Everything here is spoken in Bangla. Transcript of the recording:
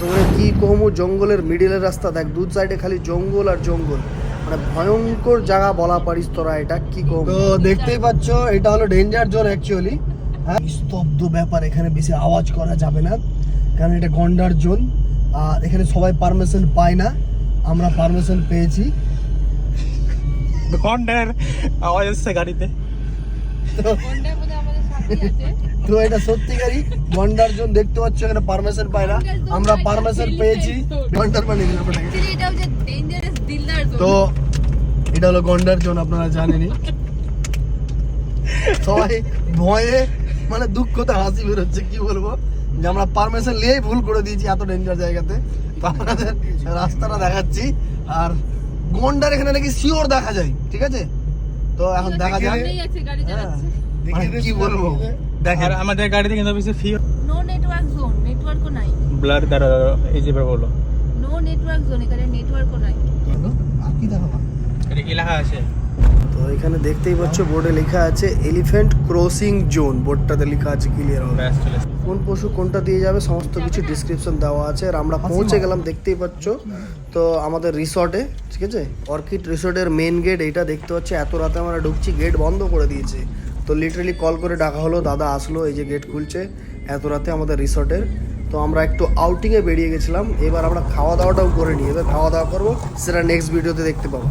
তোমরা কি কমু জঙ্গলের মিডিলের রাস্তা? দেখ দু সাইডে খালি জঙ্গল আর জঙ্গল। মানে ভয়ঙ্কর জায়গা বলা পারিস তোরা এটা কি কম? তো দেখতেই পাচ্ছ এটা হলো ডেঞ্জার জোন অ্যাকচুয়ালি হ্যাঁ? স্তব্ধ ব্যাপার এখানে বেশি আওয়াজ করা যাবে না কারণ এটা গন্ডার জোন আর এখানে সবাই পারমিশন পায় না আমরা পারমিশন পেয়েছি। গন্ডার আওয়াজ এসছে গাড়িতে। তো এটা সত্যিকারই গন্ডার জোন দেখতে পাচ্ছ এখানে পারমিশন পায় না আমরা পারমিশন পেয়েছি। গন্ডার বানিয়ে দিলাম তো এটা হলো গন্ডার জোন আপনারা জানেনই। সবাই ভয়ে মানে দুঃখতে হাসি বেরোচ্ছে কি বলব? যে আমরা পারমিশন নিয়েই ভুল করে দিয়েছি এত ডেঞ্জার জায়গাতে। তো আপনাদের রাস্তাটা দেখাচ্ছি। আর গন্ডার এখানে নাকি শিওর দেখা যায় ঠিক আছে? তো এখন দেখা যায় মানে কি বলব? দেখেন। আমাদের গাড়িতে কিন্তু বেশি ফি নো নেটওয়ার্ক জোন নেটওয়ার্কও নাই। ব্লার দ্বারা এই যে বলো নো নেটওয়ার্ক জোন এখানে নেটওয়ার্কও নাই। আর কি দেখাবো? এটা কি লেখা আছে? তো এখানে দেখতেই পাচ্ছ বোর্ডে লেখা আছে এলিফ্যান্ট ক্রসিং জোন বোর্ডটাতে লেখা আছে ক্লিয়ার হবে। কোন পশু কোনটা দিয়ে যাবে সমস্ত কিছু ডিসক্রিপশন দেওয়া আছে আর আমরা পৌঁছে গেলাম দেখতেই পাচ্ছ। তো আমাদের রিসর্টে ঠিক আছে? অর্কিড রিসর্টের মেন গেট এটা দেখতে পাচ্ছি এত রাতে আমরা ঢুকছি গেট বন্ধ করে দিয়েছে। তো লিটারালি কল করে ডাকা হলো, দাদা আসলো, এই যে গেট খুলছে, এত রাতে আমাদের রিসর্টের। তো আমরা একটু আউটিংয়ে বেরিয়ে গেছিলাম, এবার আমরা খাওয়া দাওয়াটাও করে নিই। এবার খাওয়া দাওয়া করব, সেটা নেক্সট ভিডিওতে দেখতে পাবো।